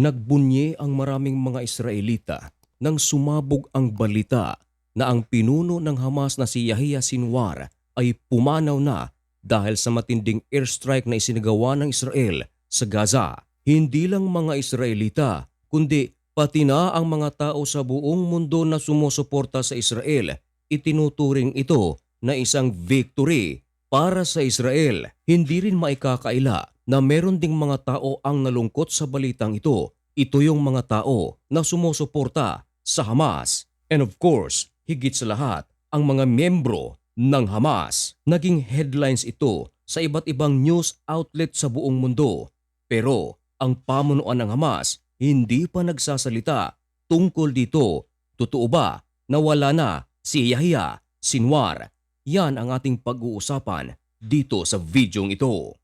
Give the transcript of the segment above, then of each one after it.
Nagbunye ang maraming mga Israelita nang sumabog ang balita na ang pinuno ng Hamas na si Yahya Sinwar ay pumanaw na dahil sa matinding airstrike na isinagawa ng Israel sa Gaza. Hindi lang mga Israelita, kundi pati na ang mga tao sa buong mundo na sumusuporta sa Israel, itinuturing ito na isang victory para sa Israel. Hindi rin maikakaila na meron ding mga tao ang nalungkot sa balitang ito. Ito yung mga tao na sumusuporta sa Hamas. And of course, higit sa lahat, ang mga membro ng Hamas. Naging headlines ito sa iba't ibang news outlet sa buong mundo. Pero ang pamunuan ng Hamas hindi pa nagsasalita tungkol dito. Totoo ba na wala na si Yahya Sinwar? Yan ang ating pag-uusapan dito sa videong ito.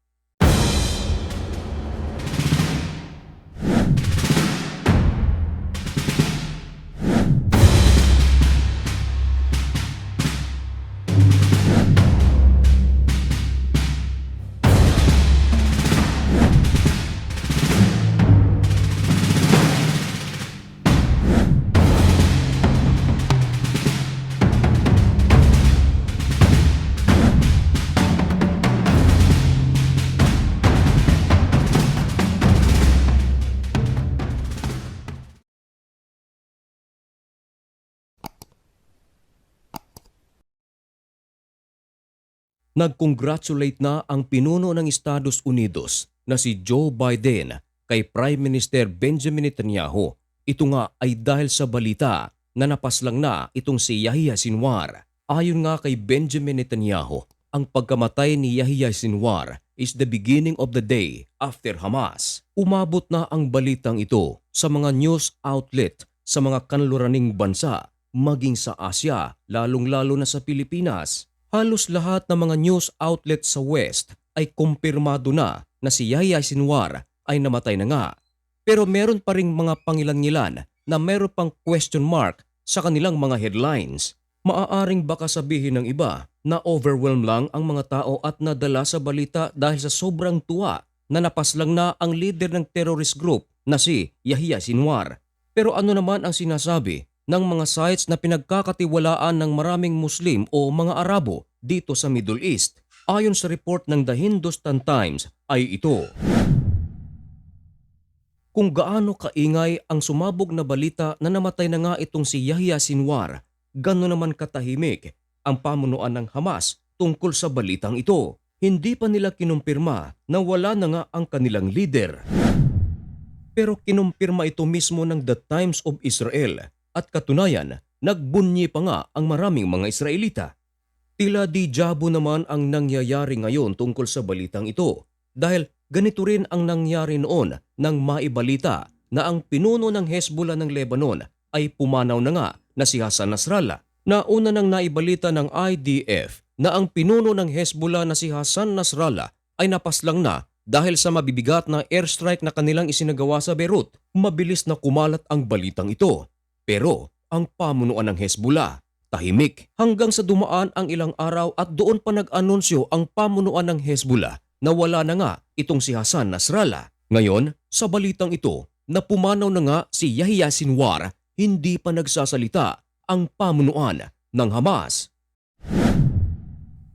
Nag-congratulate na ang pinuno ng Estados Unidos na si Joe Biden kay Prime Minister Benjamin Netanyahu. Ito nga ay dahil sa balita na napaslang na itong si Yahya Sinwar. Ayon nga kay Benjamin Netanyahu, ang pagkamatay ni Yahya Sinwar is the beginning of the day after Hamas. Umabot na ang balitang ito sa mga news outlet sa mga kanluraning bansa, maging sa Asya, lalong-lalo na sa Pilipinas. Halos lahat ng mga news outlet sa West ay kumpirmado na na si Yahya Sinwar ay namatay na nga. Pero meron pa ring mga pangilan-ngilan na meron pang question mark sa kanilang mga headlines. Maaaring baka sabihin ng iba na overwhelm lang ang mga tao at nadala sa balita dahil sa sobrang tuwa na napaslang na ang leader ng terrorist group na si Yahya Sinwar. Pero ano naman ang sinasabi ng mga sites na pinagkakatiwalaan ng maraming Muslim o mga Arabo dito sa Middle East? Ayon sa report ng The Hindustan Times ay ito. Kung gaano kaingay ang sumabog na balita na namatay na nga itong si Yahya Sinwar, gano'n naman katahimik ang pamunuan ng Hamas tungkol sa balitang ito. Hindi pa nila kinumpirma na wala na nga ang kanilang leader. Pero kinumpirma ito mismo ng The Times of Israel at katunayan, nagbunyi pa nga ang maraming mga Israelita. Tila di jabo naman ang nangyayari ngayon tungkol sa balitang ito dahil ganito rin ang nangyari noon nang maibalita na ang pinuno ng Hezbollah ng Lebanon ay pumanaw na nga na si Hassan Nasrallah. Nauna nang naibalita ng IDF na ang pinuno ng Hezbollah na si Hassan Nasrallah ay napaslang na dahil sa mabibigat na airstrike na kanilang isinagawa sa Beirut. Mabilis na kumalat ang balitang ito. Pero ang pamunuan ng Hezbollah, tahimik hanggang sa dumaan ang ilang araw at doon pa nag-anunsyo ang pamunuan ng Hezbollah na wala na nga itong si Hassan Nasrallah. Ngayon, sa balitang ito na pumanaw na nga si Yahya Sinwar, hindi pa nagsasalita ang pamunuan ng Hamas.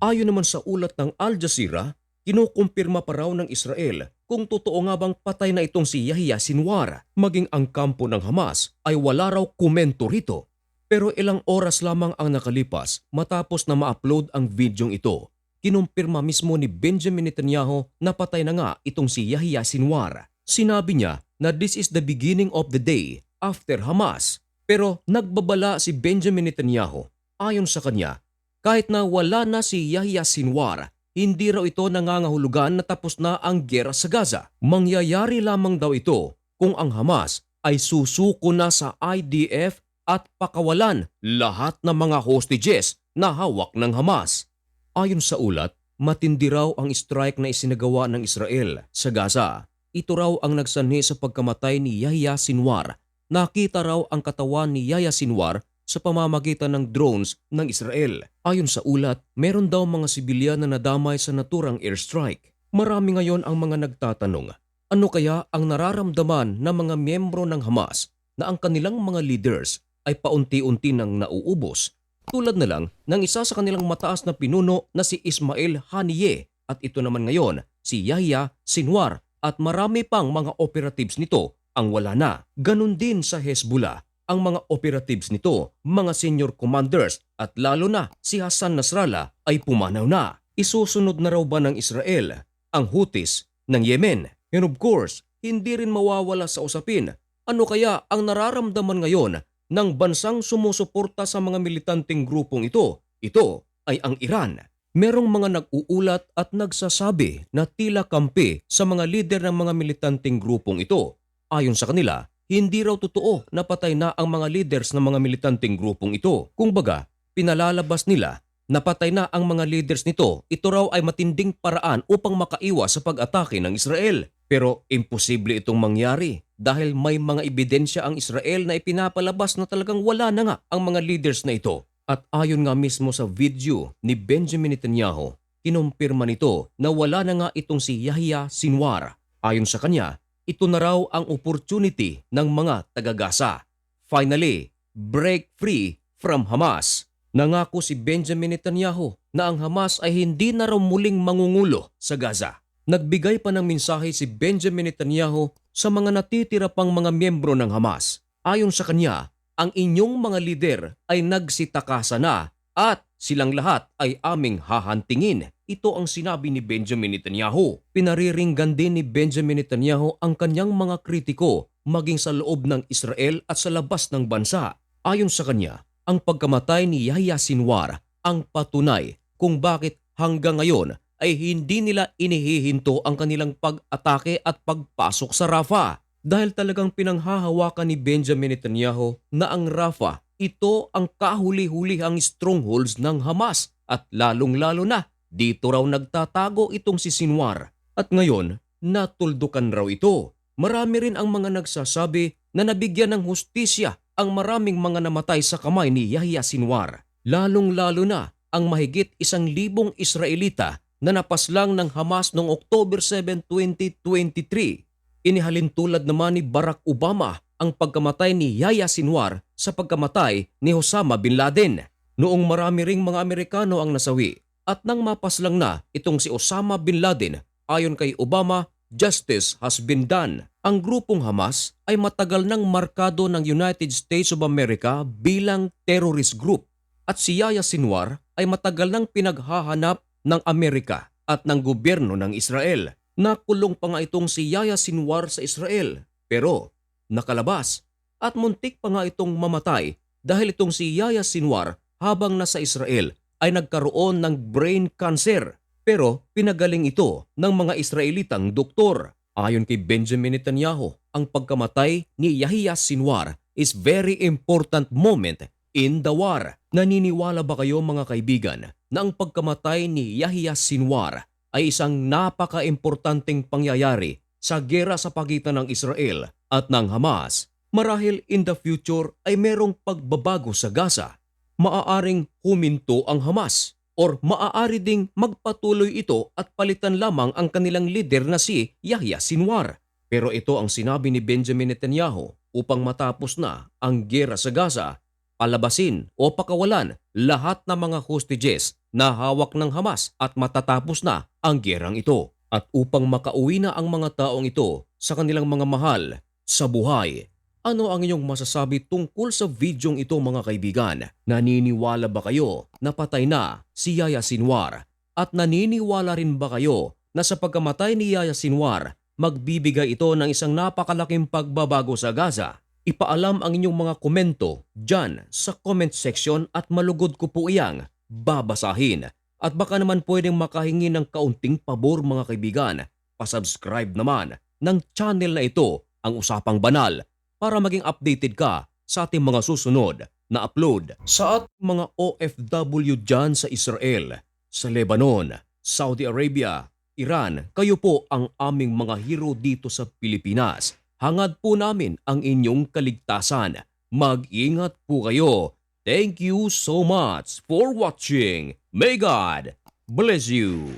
Ayon naman sa ulat ng Al Jazeera, kinukumpirma pa raw ng Israel kung totoo nga bang patay na itong si Yahya Sinwar. Maging ang kampo ng Hamas ay wala raw komento rito. Pero ilang oras lamang ang nakalipas matapos na ma-upload ang videong ito. Kinumpirma mismo ni Benjamin Netanyahu na patay na nga itong si Yahya Sinwar. Sinabi niya na this is the beginning of the day after Hamas. Pero nagbabala si Benjamin Netanyahu. Ayon sa kanya, kahit na wala na si Yahya Sinwar, hindi raw ito nangangahulugan na tapos na ang gera sa Gaza. Mangyayari lamang daw ito kung ang Hamas ay susuko na sa IDF at pakawalan lahat ng mga hostages na hawak ng Hamas. Ayon sa ulat, matindi raw ang strike na isinagawa ng Israel sa Gaza. Ito raw ang nagsanhi sa pagkamatay ni Yahya Sinwar. Nakita raw ang katawan ni Yahya Sinwar sa pamamagitan ng drones ng Israel. Ayon sa ulat, meron daw mga sibilyan na nadamay sa naturang airstrike. Marami ngayon ang mga nagtatanong, Ano kaya ang nararamdaman ng mga miyembro ng Hamas na ang kanilang mga leaders ay paunti-unti nang nauubos? Tulad na lang ng isa sa kanilang mataas na pinuno na si Ismail Haniyeh at ito naman ngayon si Yahya Sinwar at marami pang mga operatives nito ang wala na. Ganon din sa Hezbollah. Ang mga operatives nito, mga senior commanders at lalo na si Hassan Nasrallah ay pumanaw na. Isusunod na raw ba ng Israel ang Houthis ng Yemen? And of course, hindi rin mawawala sa usapin. Ano kaya ang nararamdaman ngayon ng bansang sumusuporta sa mga militanteng grupong ito? Ito ay ang Iran. Merong mga nag-uulat at nagsasabi na tila kampi sa mga lider ng mga militanteng grupong ito. Ayon sa kanila, hindi raw totoo na patay na ang mga leaders ng mga militanteng grupong ito. Kung baga, pinalalabas nila na patay na ang mga leaders nito, ito raw ay matinding paraan upang makaiwas sa pag-atake ng Israel. Pero imposible itong mangyari dahil may mga ebidensya ang Israel na ipinapalabas na talagang wala na nga ang mga leaders na ito. At ayon nga mismo sa video ni Benjamin Netanyahu, kinumpirma nito na wala na nga itong si Yahya Sinwar. Ayon sa kanya, ito na raw ang opportunity ng mga tagagasa. Finally, break free from Hamas. Nangako si Benjamin Netanyahu na ang Hamas ay hindi na raw muling mangungulo sa Gaza. Nagbigay pa ng mensahe si Benjamin Netanyahu sa mga natitira pang mga miyembro ng Hamas. Ayon sa kanya, ang inyong mga lider ay nagsitakasa na at silang lahat ay aming hahantingin. Ito ang sinabi ni Benjamin Netanyahu. Pinariringgan din ni Benjamin Netanyahu ang kanyang mga kritiko maging sa loob ng Israel at sa labas ng bansa. Ayon sa kanya, ang pagkamatay ni Yahya Sinwar ang patunay kung bakit hanggang ngayon ay hindi nila inihihinto ang kanilang pag-atake at pagpasok sa Rafah. Dahil talagang pinanghahawakan ni Benjamin Netanyahu na ang Rafah ito ang kahuli-hulihang strongholds ng Hamas at lalong-lalo na dito raw nagtatago itong si Sinwar. At ngayon, natuldukan raw ito. Marami rin ang mga nagsasabi na nabigyan ng hustisya ang maraming mga namatay sa kamay ni Yahya Sinwar. Lalong-lalo na ang mahigit isang libong Israelita na napaslang ng Hamas noong October 7, 2023. Inihalin tulad naman ni Barack Obama ang pagkamatay ni Yahya Sinwar sa pagkamatay ni Osama Bin Laden. Noong marami ring mga Amerikano ang nasawi at nang mapaslang na itong si Osama Bin Laden ayon kay Obama, justice has been done. Ang grupong Hamas ay matagal nang markado ng United States of America bilang terrorist group at si Yahya Sinwar ay matagal nang pinaghahanap ng Amerika at ng gobyerno ng Israel. Nakulong pa nga itong si Yahya Sinwar sa Israel pero nakalabas at muntik pa nga itong mamatay dahil itong si Yahya Sinwar habang nasa Israel ay nagkaroon ng brain cancer pero pinagaling ito ng mga Israelitang doktor. Ayon kay Benjamin Netanyahu, ang pagkamatay ni Yahya Sinwar is very important moment in the war. Naniniwala ba kayo mga kaibigan na ang pagkamatay ni Yahya Sinwar ay isang napaka-importanteng pangyayari sa gera sa pagitan ng Israel at ng Hamas? Marahil in the future ay merong pagbabago sa Gaza. Maaaring huminto ang Hamas or maaari ding magpatuloy ito at palitan lamang ang kanilang leader na si Yahya Sinwar. Pero ito ang sinabi ni Benjamin Netanyahu upang matapos na ang gera sa Gaza, palabasin o pakawalan lahat ng mga hostages na hawak ng Hamas at matatapos na ang gerang ito. At upang makauwi na ang mga taong ito sa kanilang mga mahal sa buhay, ano ang inyong masasabi tungkol sa videong ito mga kaibigan? Naniniwala ba kayo na patay na si Yaya Sinwar? At naniniwala rin ba kayo na sa pagkamatay ni Yaya Sinwar, magbibigay ito ng isang napakalaking pagbabago sa Gaza? Ipaalam ang inyong mga komento dyan sa comment section at malugod ko po iyang babasahin. At baka naman pwedeng makahingi ng kaunting pabor mga kaibigan. Pasubscribe naman ng channel na ito ang Usapang Banal para maging updated ka sa ating mga susunod na upload. Sa ating mga OFW dyan sa Israel, sa Lebanon, Saudi Arabia, Iran, kayo po ang aming mga hero dito sa Pilipinas. Hangad po namin ang inyong kaligtasan. Mag-ingat po kayo. Thank you so much for watching. May God bless you.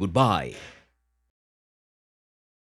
Goodbye.